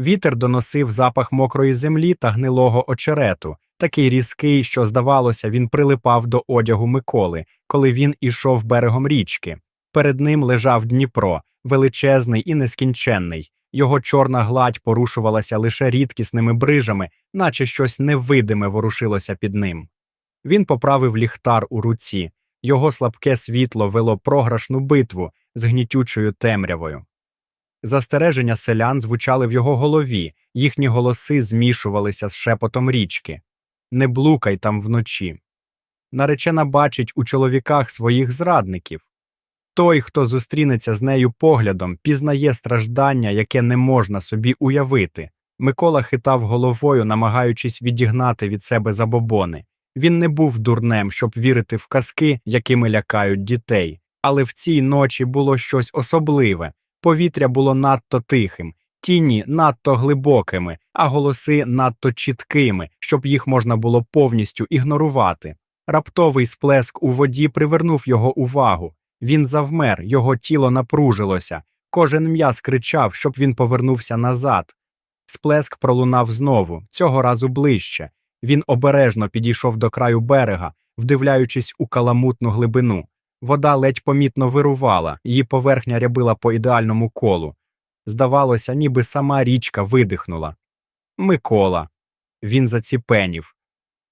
Вітер доносив запах мокрої землі та гнилого очерету, такий різкий, що, здавалося, він прилипав до одягу Миколи, коли він ішов берегом річки. Перед ним лежав Дніпро, величезний і нескінченний. Його чорна гладь порушувалася лише рідкісними брижами, наче щось невидиме ворушилося під ним. Він поправив ліхтар у руці, його слабке світло вело програшну битву з гнітючою темрявою. Застереження селян звучали в його голові, їхні голоси змішувалися з шепотом річки. Не блукай там вночі. Наречена бачить у чоловіках своїх зрадників. Той, хто зустрінеться з нею поглядом, пізнає страждання, яке не можна собі уявити. Микола хитав головою, намагаючись відігнати від себе забобони. Він не був дурнем, щоб вірити в казки, якими лякають дітей. Але в цій ночі було щось особливе. Повітря було надто тихим, тіні надто глибокими, а голоси надто чіткими, щоб їх можна було повністю ігнорувати. Раптовий сплеск у воді привернув його увагу. Він завмер, його тіло напружилося. Кожен м'яз кричав, щоб він повернувся назад. Сплеск пролунав знову, цього разу ближче. Він обережно підійшов до краю берега, вдивляючись у каламутну глибину. Вода ледь помітно вирувала, її поверхня рябила по ідеальному колу. Здавалося, ніби сама річка видихнула. Микола. Він заціпенів.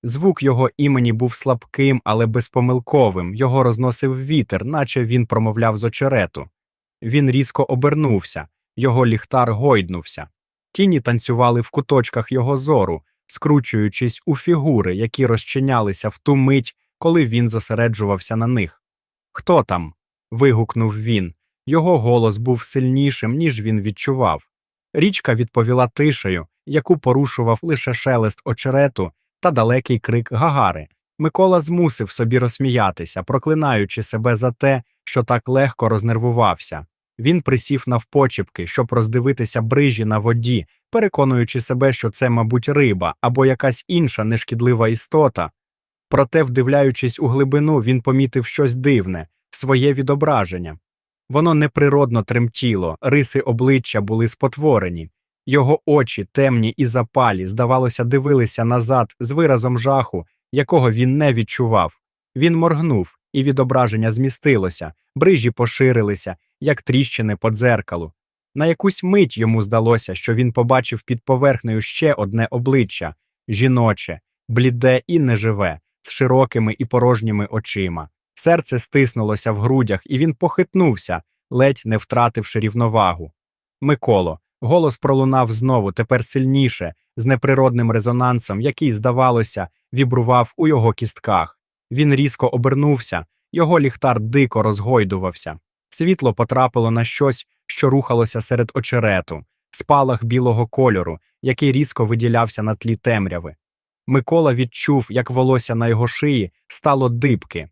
Звук його імені був слабким, але безпомилковим, його розносив вітер, наче він промовляв з очерету. Він різко обернувся, його ліхтар гойднувся. Тіні танцювали в куточках його зору, скручуючись у фігури, які розчинялися в ту мить, коли він зосереджувався на них. Хто там? вигукнув він. Його голос був сильнішим, ніж він відчував. Річка відповіла тишею, яку порушував лише шелест очерету та далекий крик Гагари. Микола змусив собі розсміятися, проклинаючи себе за те, що так легко рознервувався. Він присів навпочіпки, щоб роздивитися брижі на воді, переконуючи себе, що це, мабуть, риба або якась інша нешкідлива істота. Проте, вдивляючись у глибину, він помітив щось дивне, своє відображення. Воно неприродно тремтіло, риси обличчя були спотворені. Його очі, темні і запалі, здавалося, дивилися назад з виразом жаху, якого він не відчував. Він моргнув, і відображення змістилося, брижі поширилися, як тріщини по дзеркалу. На якусь мить йому здалося, що він побачив під поверхнею ще одне обличчя жіноче, бліде і неживе, з широкими і порожніми очима. Серце стиснулося в грудях, і він похитнувся, ледь не втративши рівновагу. Миколо, голос пролунав знову, тепер сильніше, з неприродним резонансом, який, здавалося, вібрував у його кістках. Він різко обернувся, його ліхтар дико розгойдувався. Світло потрапило на щось, що рухалося серед очерету, спалах білого кольору, який різко виділявся на тлі темряви. Микола відчув, як волосся на його шиї стало дибки.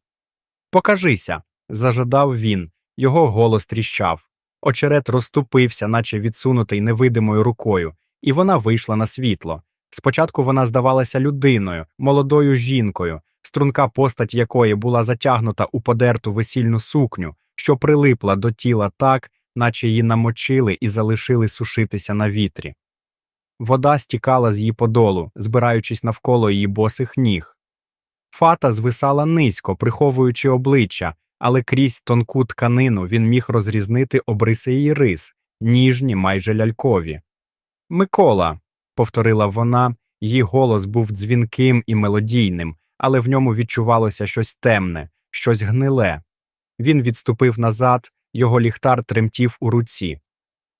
Покажися. зажадав він, його голос тріщав. Очерет розступився, наче відсунутий невидимою рукою, і вона вийшла на світло. Спочатку вона здавалася людиною, молодою жінкою, струнка постать якої була затягнута у подерту весільну сукню, що прилипла до тіла так, наче її намочили і залишили сушитися на вітрі. Вода стікала з її подолу, збираючись навколо її босих ніг. Фата звисала низько, приховуючи обличчя, але крізь тонку тканину він міг розрізнити обриси її рис, ніжні, майже лялькові. Микола, повторила вона, її голос був дзвінким і мелодійним, але в ньому відчувалося щось темне, щось гниле. Він відступив назад, його ліхтар тремтів у руці.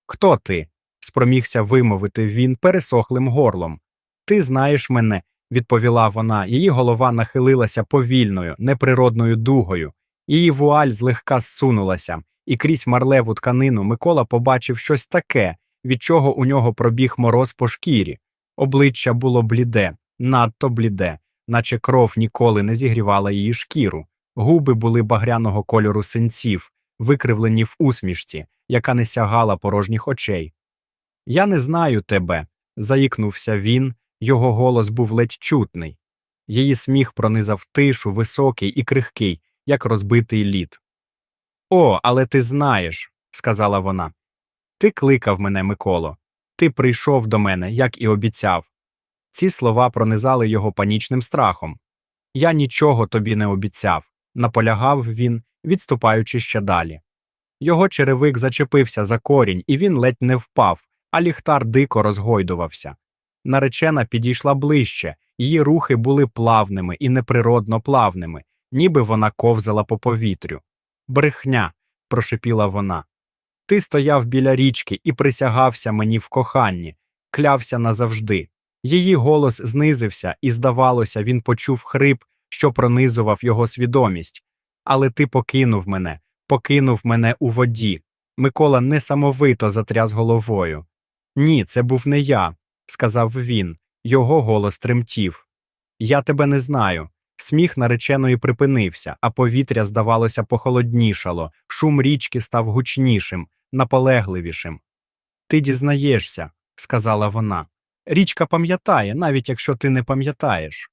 Хто ти? спромігся вимовити він пересохлим горлом. Ти знаєш мене, відповіла вона, її голова нахилилася повільною, неприродною дугою, її вуаль злегка зсунулася, і крізь марлеву тканину Микола побачив щось таке, від чого у нього пробіг мороз по шкірі. Обличчя було бліде, надто бліде, наче кров ніколи не зігрівала її шкіру. Губи були багряного кольору синців, викривлені в усмішці, яка не сягала порожніх очей. Я не знаю тебе, заїкнувся він, його голос був ледь чутний. Її сміх пронизав тишу, високий і крихкий, як розбитий лід. О, але ти знаєш, сказала вона. Ти кликав мене, Миколо. Ти прийшов до мене, як і обіцяв. Ці слова пронизали його панічним страхом. Я нічого тобі не обіцяв, наполягав він, відступаючи ще далі. Його черевик зачепився за корінь, і він ледь не впав, а ліхтар дико розгойдувався. Наречена підійшла ближче, її рухи були плавними і неприродно плавними, ніби вона ковзала по повітрю. Брехня, прошепіла вона. Ти стояв біля річки і присягався мені в коханні, клявся назавжди. Її голос знизився, і, здавалося, він почув хрип, що пронизував його свідомість. Але ти покинув мене, покинув мене у воді. Микола несамовито затряс головою. Ні, це був не я, сказав він. Його голос тремтів. Я тебе не знаю. Сміх нареченої припинився, а повітря, здавалося, похолоднішало, шум річки став гучнішим, наполегливішим. Ти дізнаєшся, сказала вона. Річка пам'ятає, навіть якщо ти не пам'ятаєш.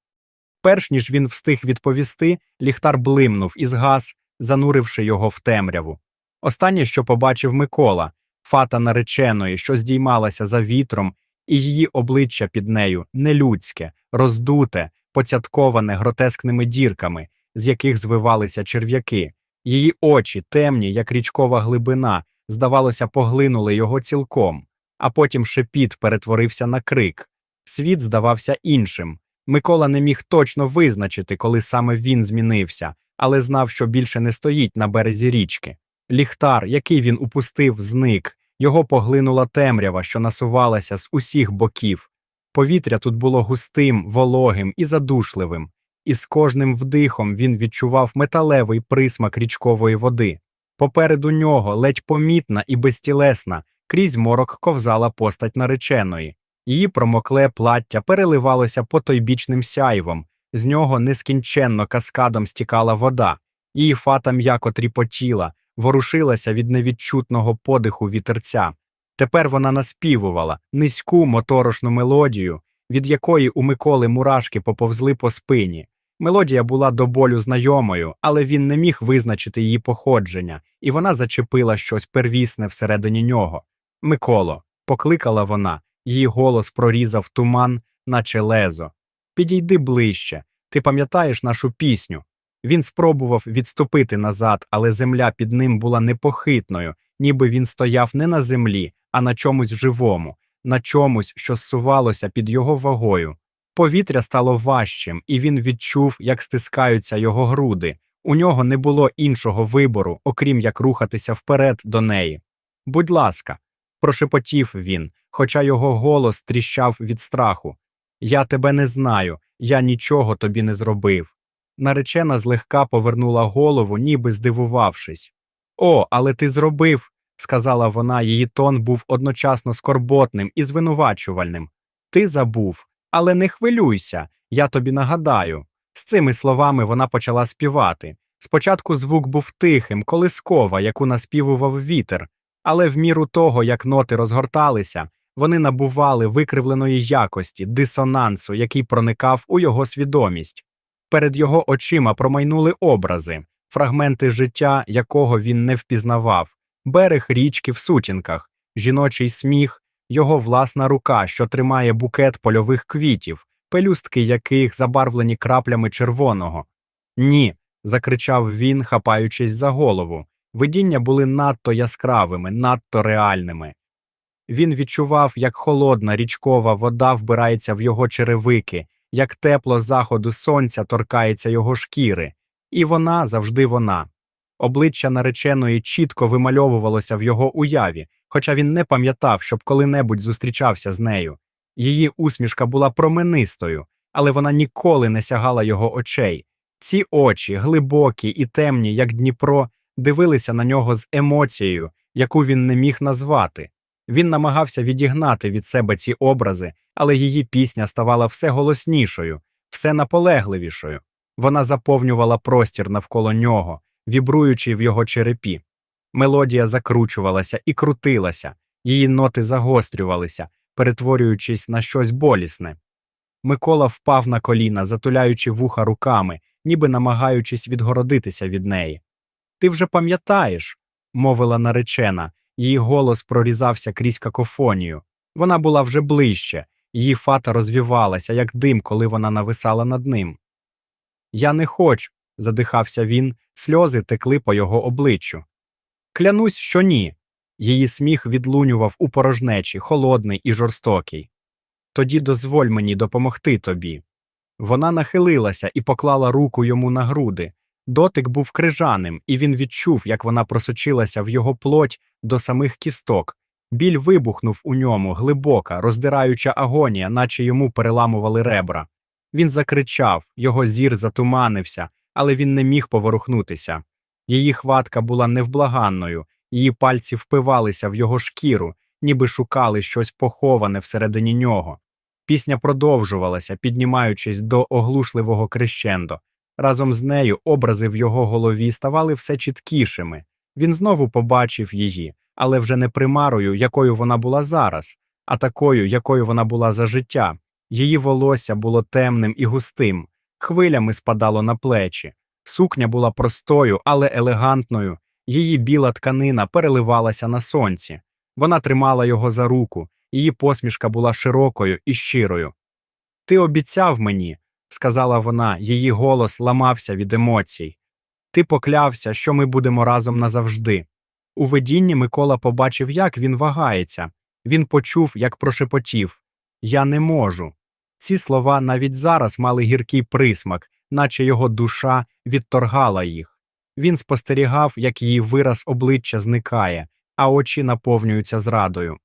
Перш ніж він встиг відповісти, ліхтар блимнув і згас, зануривши його в темряву. Останнє, що побачив Микола, фата нареченої, що здіймалася за вітром, і її обличчя під нею нелюдське, роздуте, поцятковане гротескними дірками, з яких звивалися черв'яки. Її очі, темні, як річкова глибина, здавалося, поглинули його цілком, а потім шепіт перетворився на крик. Світ здавався іншим. Микола не міг точно визначити, коли саме він змінився, але знав, що більше не стоїть на березі річки. Ліхтар, який він упустив, зник, його поглинула темрява, що насувалася з усіх боків. Повітря тут було густим, вологим і задушливим, і з кожним вдихом він відчував металевий присмак річкової води. Попереду нього, ледь помітна і безтілесна, крізь морок ковзала постать нареченої. Її промокле плаття переливалося потойбічним сяйвом, з нього нескінченно каскадом стікала вода, її фата м'яко тріпотіла, ворушилася від невідчутного подиху вітерця. Тепер вона наспівувала низьку моторошну мелодію, від якої у Миколи мурашки поповзли по спині. Мелодія була до болю знайомою, але він не міг визначити її походження, і вона зачепила щось первісне всередині нього. Миколо, покликала вона, її голос прорізав туман, наче лезо. Підійди ближче, ти пам'ятаєш нашу пісню. Він спробував відступити назад, але земля під ним була непохитною, ніби він стояв не на землі, а на чомусь живому, на чомусь, що зсувалося під його вагою. Повітря стало важчим, і він відчув, як стискаються його груди. У нього не було іншого вибору, окрім як рухатися вперед до неї. Будь ласка, прошепотів він, хоча його голос тріщав від страху. Я тебе не знаю, я нічого тобі не зробив. Наречена злегка повернула голову, ніби здивувавшись. О, але ти зробив, сказала вона, її тон був одночасно скорботним і звинувачувальним. Ти забув, але не хвилюйся, я тобі нагадаю. З цими словами вона почала співати. Спочатку звук був тихим, колискова, яку наспівував вітер, але в міру того, як ноти розгорталися, вони набували викривленої якості, дисонансу, який проникав у його свідомість. Перед його очима промайнули образи, фрагменти життя, якого він не впізнавав, берег річки в сутінках, жіночий сміх, його власна рука, що тримає букет польових квітів, пелюстки яких забарвлені краплями червоного. Ні. закричав він, хапаючись за голову. Видіння були надто яскравими, надто реальними. Він відчував, як холодна річкова вода вбирається в його черевики, як тепло заходу сонця торкається його шкіри, і вона завжди вона. Обличчя нареченої чітко вимальовувалося в його уяві, хоча він не пам'ятав, щоб коли-небудь зустрічався з нею. Її усмішка була променистою, але вона ніколи не сягала його очей. Ці очі, глибокі і темні, як Дніпро, дивилися на нього з емоцією, яку він не міг назвати. Він намагався відігнати від себе ці образи, але її пісня ставала все голоснішою, все наполегливішою. Вона заповнювала простір навколо нього, вібруючи в його черепі. Мелодія закручувалася і крутилася, її ноти загострювалися, перетворюючись на щось болісне. Микола впав на коліна, затуляючи вуха руками, ніби намагаючись відгородитися від неї. Ти вже пам'ятаєш, мовила наречена, її голос прорізався крізь какофонію. Вона була вже ближче, її фата розвівалася, як дим, коли вона нависала над ним. Я не хочу, задихався він, сльози текли по його обличчю. Клянусь, що ні. Її сміх відлунював у порожнечі, холодний і жорстокий. Тоді дозволь мені допомогти тобі. Вона нахилилася і поклала руку йому на груди. Дотик був крижаним, і він відчув, як вона просочилася в його плоть до самих кісток. Біль вибухнув у ньому, глибока, роздираюча агонія, наче йому переламували ребра. Він закричав, його зір затуманився, але він не міг поворухнутися. Її хватка була невблаганною, її пальці впивалися в його шкіру, ніби шукали щось поховане всередині нього. Пісня продовжувалася, піднімаючись до оглушливого крещендо. Разом з нею образи в його голові ставали все чіткішими. Він знову побачив її, але вже не примарою, якою вона була зараз, а такою, якою вона була за життя. Її волосся було темним і густим, хвилями спадало на плечі. Сукня була простою, але елегантною. Її біла тканина переливалася на сонці. Вона тримала його за руку, її посмішка була широкою і щирою. Ти обіцяв мені, сказала вона, її голос ламався від емоцій. Ти поклявся, що ми будемо разом назавжди. У видінні Микола побачив, як він вагається. Він почув, як прошепотів Я не можу. Ці слова навіть зараз мали гіркий присмак, наче його душа відторгала їх. Він спостерігав, як її вираз обличчя зникає, а очі наповнюються зрадою.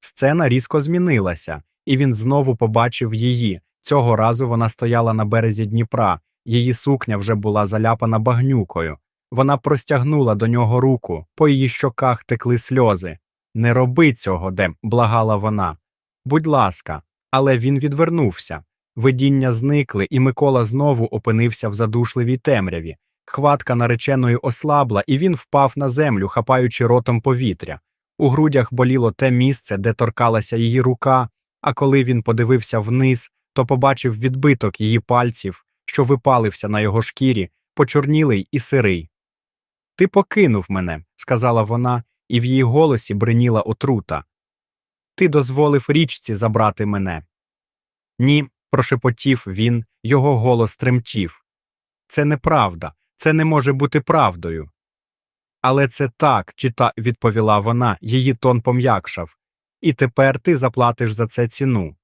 Сцена різко змінилася, і він знову побачив її. Цього разу вона стояла на березі Дніпра, її сукня вже була заляпана багнюкою. Вона простягнула до нього руку, по її щоках текли сльози. Не роби цього, Дем, благала вона. Будь ласка, але він відвернувся. Видіння зникли, і Микола знову опинився в задушливій темряві. Хватка нареченої ослабла, і він впав на землю, хапаючи ротом повітря. У грудях боліло те місце, де торкалася її рука, а коли він подивився вниз, то побачив відбиток її пальців, що випалився на його шкірі, почорнілий і сирий. Ти покинув мене, сказала вона, і в її голосі бриніла отрута. Ти дозволив річці забрати мене. Ні, прошепотів він, його голос тремтів. Це неправда, це не може бути правдою. Але це так, чита, відповіла вона, її тон пом'якшав. І тепер ти заплатиш за це ціну.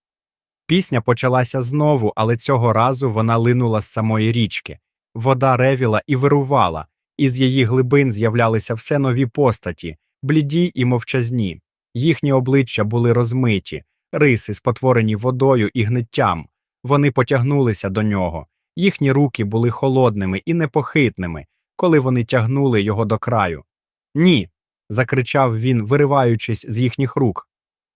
Пісня почалася знову, але цього разу вона линула з самої річки. Вода ревіла і вирувала, із її глибин з'являлися все нові постаті, бліді і мовчазні. Їхні обличчя були розмиті, риси, спотворені водою і гниттям. Вони потягнулися до нього. Їхні руки були холодними і непохитними, коли вони тягнули його до краю. Ні. закричав він, вириваючись з їхніх рук.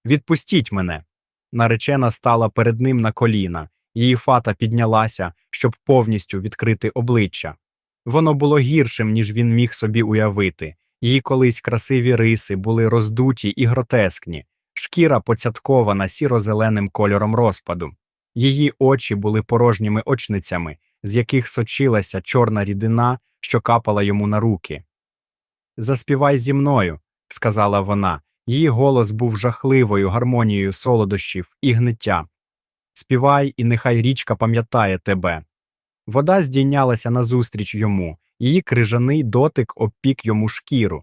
Відпустіть мене. Наречена стала перед ним на коліна, її фата піднялася, щоб повністю відкрити обличчя. Воно було гіршим, ніж він міг собі уявити. Її колись красиві риси були роздуті і гротескні, шкіра поцяткована сіро-зеленим кольором розпаду. Її очі були порожніми очницями, з яких сочилася чорна рідина, що капала йому на руки. Заспівай зі мною, сказала вона. Її голос був жахливою гармонією солодощів і гниття. Співай, і нехай річка пам'ятає тебе. Вода здійнялася назустріч йому, її крижаний дотик обпік йому шкіру.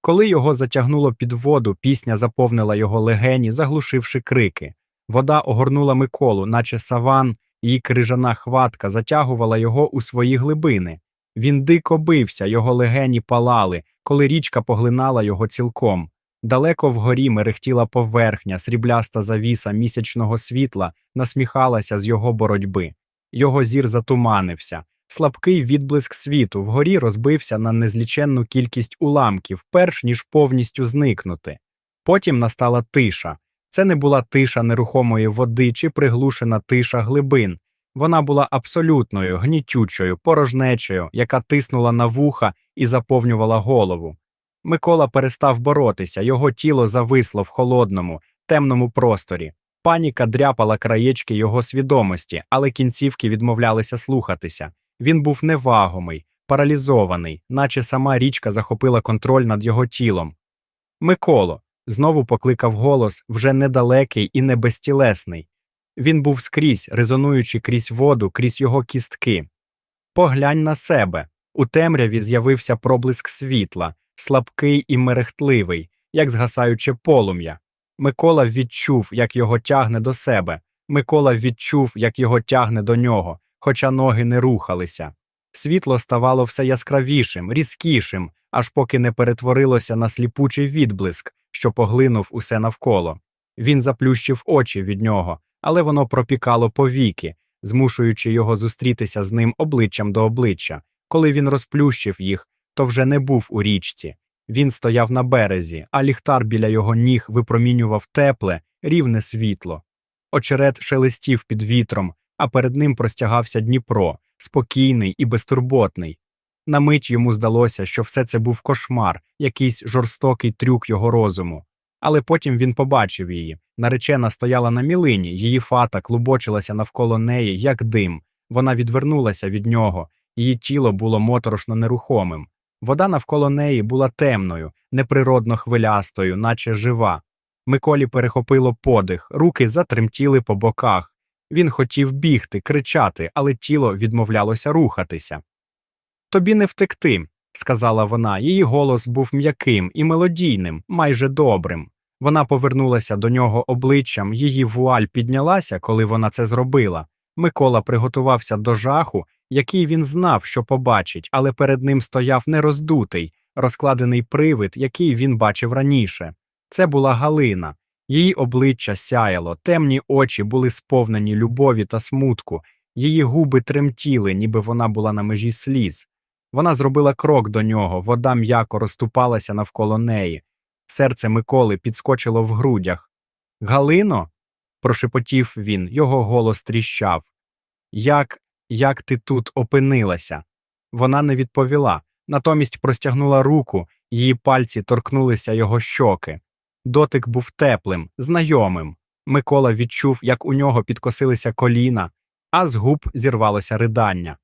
Коли його затягнуло під воду, пісня заповнила його легені, заглушивши крики. Вода огорнула Миколу, наче саван, її крижана хватка затягувала його у свої глибини. Він дико бився, його легені палали, коли річка поглинала його цілком. Далеко вгорі мерехтіла поверхня, срібляста завіса місячного світла насміхалася з його боротьби. Його зір затуманився. Слабкий відблиск світу вгорі розбився на незліченну кількість уламків, перш ніж повністю зникнути. Потім настала тиша. Це не була тиша нерухомої води чи приглушена тиша глибин. Вона була абсолютною, гнітючою, порожнечою, яка тиснула на вуха і заповнювала голову. Микола перестав боротися, його тіло зависло в холодному, темному просторі. Паніка дряпала краєчки його свідомості, але кінцівки відмовлялися слухатися. Він був невагомий, паралізований, наче сама річка захопила контроль над його тілом. Миколо, Знову покликав голос вже недалекий і не безтілесний. Він був скрізь, резонуючи крізь воду, крізь його кістки. Поглянь на себе. У темряві з'явився проблиск світла, слабкий і мерехтливий, як згасаюче полум'я. Микола відчув, як його тягне до себе. Микола відчув, як його тягне до нього, хоча ноги не рухалися. Світло ставало все яскравішим, різкішим, аж поки не перетворилося на сліпучий відблиск, що поглинув усе навколо. Він заплющив очі від нього, але воно пропікало повіки, змушуючи його зустрітися з ним обличчям до обличчя. Коли він розплющив їх, то вже не був у річці. Він стояв на березі, а ліхтар біля його ніг випромінював тепле, рівне світло. Очерет шелестів під вітром, а перед ним простягався Дніпро, спокійний і безтурботний. На мить йому здалося, що все це був кошмар, якийсь жорстокий трюк його розуму. Але потім він побачив її. Наречена стояла на мілині, її фата клубочилася навколо неї, як дим. Вона відвернулася від нього, її тіло було моторошно нерухомим. Вода навколо неї була темною, неприродно хвилястою, наче жива. Миколі перехопило подих, руки затремтіли по боках. Він хотів бігти, кричати, але тіло відмовлялося рухатися. Тобі не втекти, сказала вона. Її голос був м'яким і мелодійним, майже добрим. Вона повернулася до нього обличчям, її вуаль піднялася, коли вона це зробила. Микола приготувався до жаху, який він знав, що побачить, але перед ним стояв нероздутий, розкладений привид, який він бачив раніше. Це була Галина. Її обличчя сяяло, темні очі були сповнені любові та смутку, її губи тремтіли, ніби вона була на межі сліз. Вона зробила крок до нього, вода м'яко розступалася навколо неї. Серце Миколи підскочило в грудях. Галино? прошепотів він, його голос тріщав. Як, як ти тут опинилася? Вона не відповіла, натомість простягнула руку, її пальці торкнулися його щоки. Дотик був теплим, знайомим. Микола відчув, як у нього підкосилися коліна, а з губ зірвалося ридання.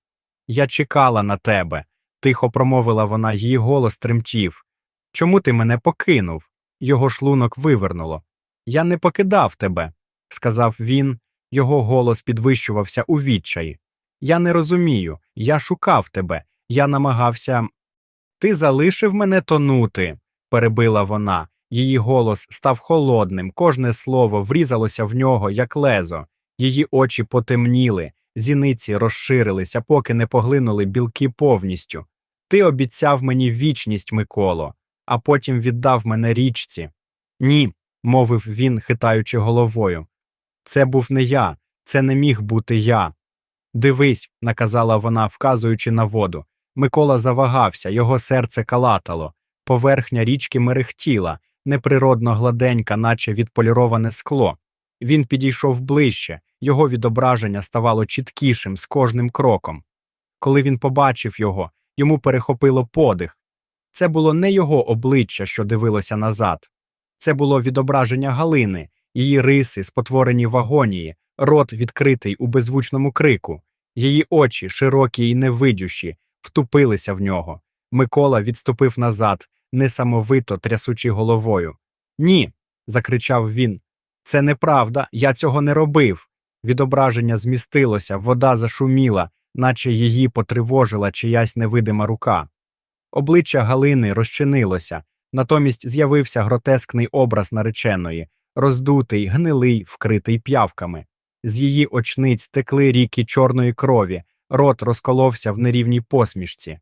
Я чекала на тебе, тихо промовила вона, її голос тремтів. Чому ти мене покинув? Його шлунок вивернуло. Я не покидав тебе, сказав він, його голос підвищувався у відчаї. Я не розумію, я шукав тебе, я намагався. Ти залишив мене тонути, перебила вона. Її голос став холодним, кожне слово врізалося в нього, як лезо, її очі потемніли, зіниці розширилися, поки не поглинули білки повністю. Ти обіцяв мені вічність, Миколо, а потім віддав мене річці. Ні, мовив він, хитаючи головою. Це був не я, це не міг бути я. Дивись, наказала вона, вказуючи на воду. Микола завагався, його серце калатало, поверхня річки мерехтіла, неприродно гладенька, наче відполіроване скло. Він підійшов ближче, його відображення ставало чіткішим з кожним кроком. Коли він побачив його, йому перехопило подих. Це було не його обличчя, що дивилося назад. Це було відображення Галини, її риси, спотворені в агонії, рот відкритий у беззвучному крику, її очі, широкі й невидющі, втупилися в нього. Микола відступив назад, несамовито трясучи головою. Ні. закричав він. Це неправда, я цього не робив. Відображення змістилося, вода зашуміла, наче її потривожила чиясь невидима рука. Обличчя Галини розчинилося, натомість з'явився гротескний образ нареченої, роздутий, гнилий, вкритий п'явками. З її очниць текли ріки чорної крові, рот розколовся в нерівній посмішці.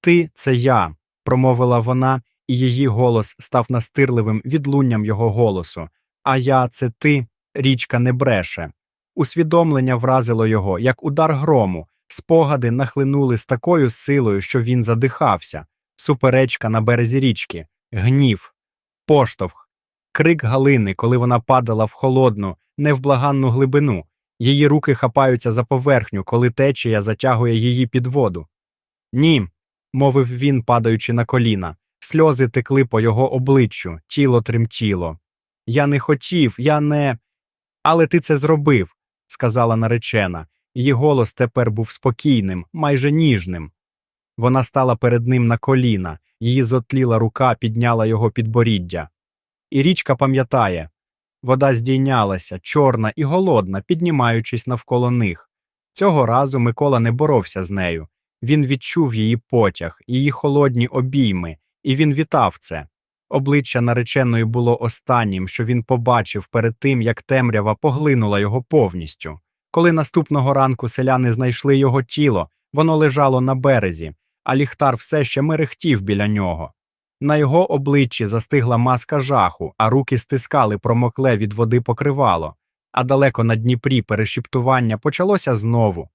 Ти це я, промовила вона, і її голос став настирливим відлунням його голосу. А я це ти, річка не бреше. Усвідомлення вразило його, як удар грому, спогади нахлинули з такою силою, що він задихався, суперечка на березі річки, гнів, поштовх, крик Галини, коли вона падала в холодну, невблаганну глибину, її руки хапаються за поверхню, коли течія затягує її під воду. Ні, мовив він, падаючи на коліна. Сльози текли по його обличчю, тіло тремтіло. Я не хотів, я не. Але ти це зробив, сказала наречена. Її голос тепер був спокійним, майже ніжним. Вона стала перед ним на коліна, її зотліла рука підняла його підборіддя. і річка пам'ятає. Вода здійнялася, чорна і голодна, піднімаючись навколо них. Цього разу Микола не боровся з нею. Він відчув її потяг, її холодні обійми, і він вітав це. Обличчя нареченої було останнім, що він побачив перед тим, як темрява поглинула його повністю. Коли наступного ранку селяни знайшли його тіло, воно лежало на березі, а ліхтар все ще мерехтів біля нього. На його обличчі застигла маска жаху, а руки стискали промокле від води покривало. А далеко на Дніпрі перешіптування почалося знову.